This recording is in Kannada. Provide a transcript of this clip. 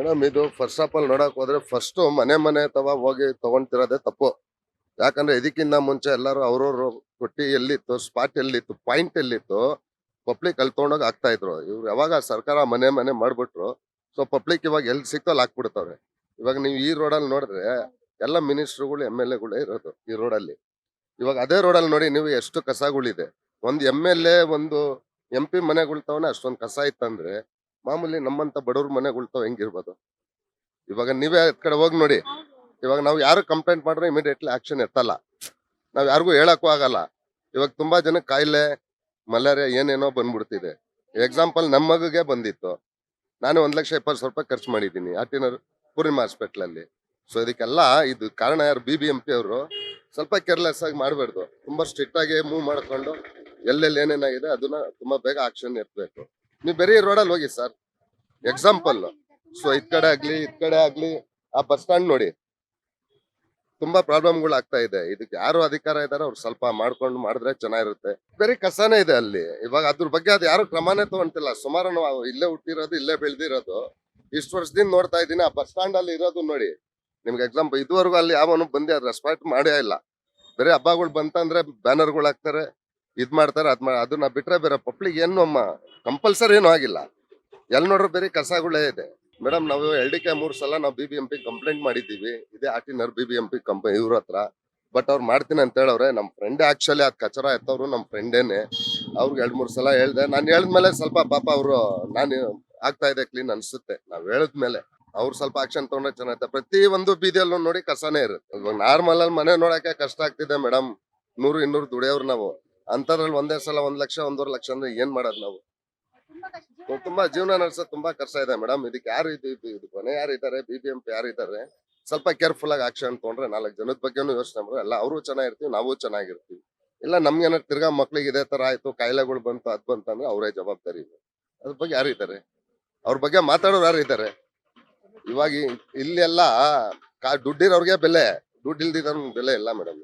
ಮೇಡಮ್, ಇದು ಫಸ್ಟ್ ಆಫ್ ಆಲ್ ನೋಡಕ್ ಹೋದ್ರೆ ಫಸ್ಟ್ ಮನೆ ಮನೆ ಅಥವಾ ಹೋಗಿ ತಗೊಂತಿರೋದೇ ತಪ್ಪು. ಯಾಕಂದ್ರೆ ಇದಕ್ಕಿಂತ ಮುಂಚೆ ಎಲ್ಲರೂ ಅವ್ರವ್ರು ಕೊಟ್ಟಿ ಎಲ್ಲಿತ್ತು ಸ್ಪಾಟ್ ಎಲ್ಲಿತ್ತು ಪಾಯಿಂಟ್ ಎಲ್ಲಿತ್ತು ಪಬ್ಲಿಕ್ ಅಲ್ಲಿ ತಗೊಂಡೋಗಿ ಆಗ್ತಾ ಇದ್ರು. ಇವ್ರು ಯಾವಾಗ ಸರ್ಕಾರ ಮನೆ ಮನೆ ಮಾಡ್ಬಿಟ್ರು ಸೊ ಪಬ್ಲಿಕ್ ಇವಾಗ ಎಲ್ಲಿ ಸಿಕ್ತೋ ಅಲ್ಲಿ ಹಾಕ್ಬಿಡ್ತವ್ರೆ. ಇವಾಗ ನೀವು ಈ ರೋಡಲ್ಲಿ ನೋಡಿದ್ರೆ ಎಲ್ಲ ಮಿನಿಸ್ಟ್ರುಗಳು ಎಂ ಎಲ್ ಎಗಳೇ ಇರೋದು ಈ ರೋಡಲ್ಲಿ ಇವಾಗ ಅದೇ ರೋಡಲ್ಲಿ ನೋಡಿ ನೀವು ಎಷ್ಟು ಕಸಗಳಿದೆ. ಒಂದು ಎಂ ಎಲ್ ಎ ಒಂದು ಎಂ ಪಿ ಮನೆಗಳು ತವನೇ ಅಷ್ಟೊಂದು ಕಸ ಇತ್ತಂದ್ರೆ ಮಾಮೂಲಿ ನಮ್ಮಂತ ಬಡವ್ರ ಮನೆಗಳು ತಾವ್ ಹೆಂಗಿರ್ಬೋದು? ಇವಾಗ ನೀವೇ ಕಡೆ ಹೋಗಿ ನೋಡಿ. ಇವಾಗ ನಾವು ಯಾರು ಕಂಪ್ಲೇಂಟ್ ಮಾಡಿದ್ರೆ ಇಮಿಡಿಯೇಟ್ಲಿ ಆಕ್ಷನ್ ಇರ್ತಲ್ಲ ನಾವ್ ಯಾರಿಗೂ ಹೇಳಕ್ಕೂ ಆಗಲ್ಲ. ಇವಾಗ ತುಂಬಾ ಜನ ಕಾಯಿಲೆ, ಮಲೇರಿಯಾ ಏನೇನೋ ಬಂದ್ಬಿಡ್ತಿದೆ. ಎಕ್ಸಾಂಪಲ್ ನಮ್ಮ ಮಗುಗೆ ಬಂದಿತ್ತು. ನಾನು ಒಂದ್ ಲಕ್ಷ ಇಪ್ಪತ್ತು ಸಾವಿರ ರೂಪಾಯಿ ಖರ್ಚು ಮಾಡಿದ್ದೀನಿ ಆಟಿನರ್ ಪೂರ್ಣಿಮಾ ಹಾಸ್ಪಿಟ್ಲ್ ಅಲ್ಲಿ. ಸೊ ಇದಕ್ಕೆಲ್ಲ ಇದು ಕಾರಣ ಯಾರು ಬಿ ಬಿ ಎಂ ಪಿ ಅವರು? ಸ್ವಲ್ಪ ಕೇರ್ಲೆಸ್ ಆಗಿ ಮಾಡಬಾರ್ದು. ತುಂಬಾ ಸ್ಟ್ರಿಕ್ಟ್ ಆಗಿ ಮೂವ್ ಮಾಡ್ಕೊಂಡು ಎಲ್ಲೆಲ್ಲಿ ಏನೇನಾಗಿದೆ ಅದನ್ನ ತುಂಬಾ ಬೇಗ ಆಕ್ಷನ್ ಎತ್ತಬೇಕು ನೀವು ಬೇರೆ ರೋಡಲ್ಲಿ ಹೋಗಿ ಸರ್ ಎಕ್ಸಾಂಪಲ್ ಸೊ ಇದ್ ಕಡೆ ಆಗ್ಲಿ, ಇದ್ ಕಡೆ ಆಗ್ಲಿ, ಆ ಬಸ್ ಸ್ಟ್ಯಾಂಡ್ ನೋಡಿ. ತುಂಬಾ ಪ್ರಾಬ್ಲಮ್ಗಳು ಆಗ್ತಾ ಇದೆ. ಇದಕ್ಕೆ ಯಾರು ಅಧಿಕಾರ ಇದಾರೆ ಅವ್ರು ಸ್ವಲ್ಪ ಮಾಡ್ಕೊಂಡು ಮಾಡಿದ್ರೆ ಚೆನ್ನಾಗಿರುತ್ತೆ. ಬೇರೆ ಕಸನೇ ಇದೆ ಅಲ್ಲಿ. ಇವಾಗ ಅದ್ರ ಬಗ್ಗೆ ಅದು ಯಾರು ಕ್ರಮನೇ ತಗೊಂತಿಲ್ಲ. ಸುಮಾರು ನಾವು ಇಲ್ಲೇ ಹುಟ್ಟಿರೋದು, ಇಲ್ಲೇ ಬೆಳೆದಿರೋದು. ಇಷ್ಟು ವರ್ಷದಿಂದ ನೋಡ್ತಾ ಇದ್ದೀನಿ, ಆ ಬಸ್ ಸ್ಟ್ಯಾಂಡ್ ಅಲ್ಲಿ ಇರೋದು ನೋಡಿ. ನಿಮ್ಗೆ ಎಕ್ಸಾಂಪಲ್ ಇದುವರೆಗೂ ಅಲ್ಲಿ ಯಾವನು ಬಂದು, ಅದು ರೆಸ್ಪೆಕ್ಟ್ ಮಾಡೇ ಇಲ್ಲ. ಬೇರೆ ಹಬ್ಬಗಳು ಬಂತಂದ್ರೆ ಬ್ಯಾನರ್ಗಳು ಹಾಕ್ತಾರೆ. ಇದ್ ಮಾಡ್ತಾರೆ, ಅದ್ ಅದನ್ನ ಬಿಟ್ರೆ ಬೇರೆ ಪಬ್ಲಿಕ್ ಏನು ಅಮ್ಮ? ಕಂಪಲ್ಸರಿ ಏನೂ ಆಗಿಲ್ಲ. ಎಲ್ಲಿ ನೋಡ್ರು ಬೇರೆ ಕಸಗಳೇ ಇದೆ. ಮೇಡಮ್, ನಾವು ಎಲ್ ಡಿ ಕೆ ಮೂರ್ ಸಲ ನಾವು B B M P complaint ಮಾಡಿದ್ದೀವಿ. ಇದೇ ಆಟಿನರ್ ಬಿ ಬಿ ಎಂ ಪಿ ಕಂಪ ಇವ್ರ ಹತ್ರ. ಬಟ್ ಅವ್ರು ಮಾಡ್ತೀನಿ ಅಂತ ಹೇಳವ್ರೆ ನಮ್ಮ ಫ್ರೆಂಡ್ ಆಕ್ಚುಲಿ ಅದು ಕಚರ ಎತ್ತವ್ರು ನಮ್ಮ ಫ್ರೆಂಡೇನೆ ಅವ್ರಿಗೆ ಎರಡು ಮೂರು ಸಲ ಹೇಳ್ದೆ. ನಾನು ಹೇಳಿದ್ಮೇಲೆ ಸ್ವಲ್ಪ ಪಾಪ ಅವರು, ನಾನು ಆಗ್ತಾ ಇದೆ ಕ್ಲೀನ್ ಅನ್ಸುತ್ತೆ. ನಾವು ಹೇಳಿದ್ಮೇಲೆ ಅವ್ರು ಸ್ವಲ್ಪ ಆಕ್ಷನ್ ತಗೊಂಡ್ರೆ ಚೆನ್ನಾಗಿರುತ್ತೆ. ಪ್ರತಿ ಒಂದು ಬೀದಿಯಲ್ಲೂ ನೋಡಿ ಕಸನೇ ಇರುತ್ತೆ. ನಾರ್ಮಲ್ ಅಲ್ಲಿ ಮನೆ ನೋಡಕ್ಕೆ ಕಷ್ಟ ಆಗ್ತಿದೆ ಮೇಡಮ್. ನೂರು ಇನ್ನೂರು ದುಡಿಯೋರು ನಾವು. ಅಂತದ್ರಲ್ಲಿ ಒಂದೇ ಸಲ ಒಂದ್ ಲಕ್ಷ ಒಂದೂವರೆ ಲಕ್ಷ ಅಂದ್ರೆ ಏನ್ ಮಾಡೋದು ನಾವು? ತುಂಬಾ ಜೀವನ ನಡೆಸೋದು ತುಂಬಾ ಕಷ್ಟ ಇದೆ ಮೇಡಮ್. ಇದಕ್ಕೆ ಯಾರು ಇದು ಇದು ಇದು ಕೊನೆ ಯಾರು ಇದಾರೆ? ಬಿ ಬಿ ಎಂ ಪಿ ಯಾರು ಇದಾರೆ? ಸ್ವಲ್ಪ ಕೇರ್ಫುಲ್ ಆಗಿ ಆಕ್ಷನ್ ತಗೊಂಡ್ರೆ ನಾಲ್ಕು ಜನದ ಬಗ್ಗೆನೂ ಯೋಚನೆ ಮಾಡ್ರೆ ಎಲ್ಲ ಅವರು ಚೆನ್ನಾಗಿರ್ತೀವಿ ನಾವು ಚೆನ್ನಾಗಿರ್ತೀವಿ. ಇಲ್ಲ ನಮ್ಗೆ ಏನಾದ್ರು ತಿರ್ಗಾ ಮಕ್ಳಿಗೆ ಇದೇ ತರ ಆಯ್ತು ಕಾಯಿಲೆಗಳು ಬಂತು ಅದ್ ಬಂತಂದ್ರೆ ಅವರೇ ಜವಾಬ್ದಾರಿ ಇದೆ. ಅದ್ರ ಬಗ್ಗೆ ಯಾರು ಇದ್ದಾರೆ ಅವ್ರ ಬಗ್ಗೆ ಮಾತಾಡೋರು ಯಾರು ಇದ್ದಾರೆ ಇವಾಗ ಇಲ್ಲಿ ಇಲ್ಲೆಲ್ಲ ಕಾ ದುಡ್ಡಿರೋರ್ಗೆ ಬೆಲೆ ದುಡ್ಡು ಇಲ್ದಿದ್ದ ಬೆಲೆ ಇಲ್ಲ ಮೇಡಮ್.